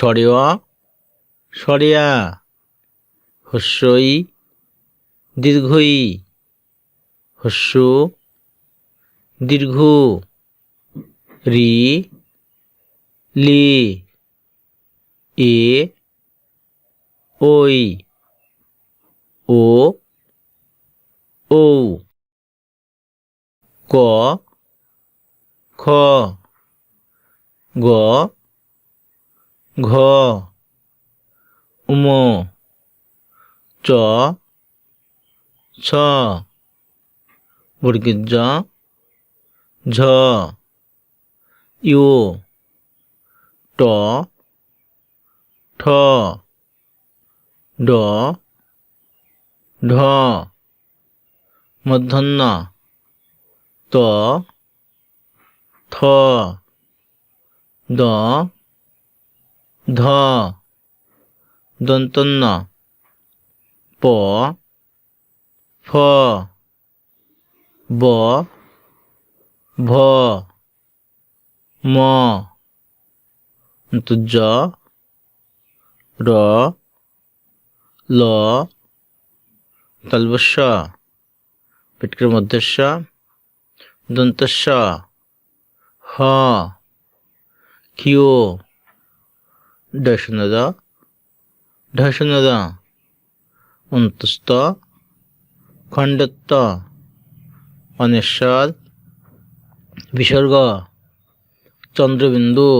সরেয়া সরেয়া, হস্যই, দীর্ঘই, হস্য, দীর্ঘ, রি, লি, এ, ওই, ও ও ক, খ, গ ঘ, উম, চ, ছ বর্গের জ, ঝ, ইউ, ট, ঠ, ড, ঢ, মধ্যাহ্ন, ত, থ, দ ধ দন্তন্য প, ফ, ব, ভ, ম। জ, র, ল, তলবস্য, পেটকের মধ্যস্য দন্তস্য, হ কিও ডশনদ ঢসনদ অন্তস্থ খণ্ডত্ব অনেশ্বর বিসর্গ চন্দ্রবিন্দু।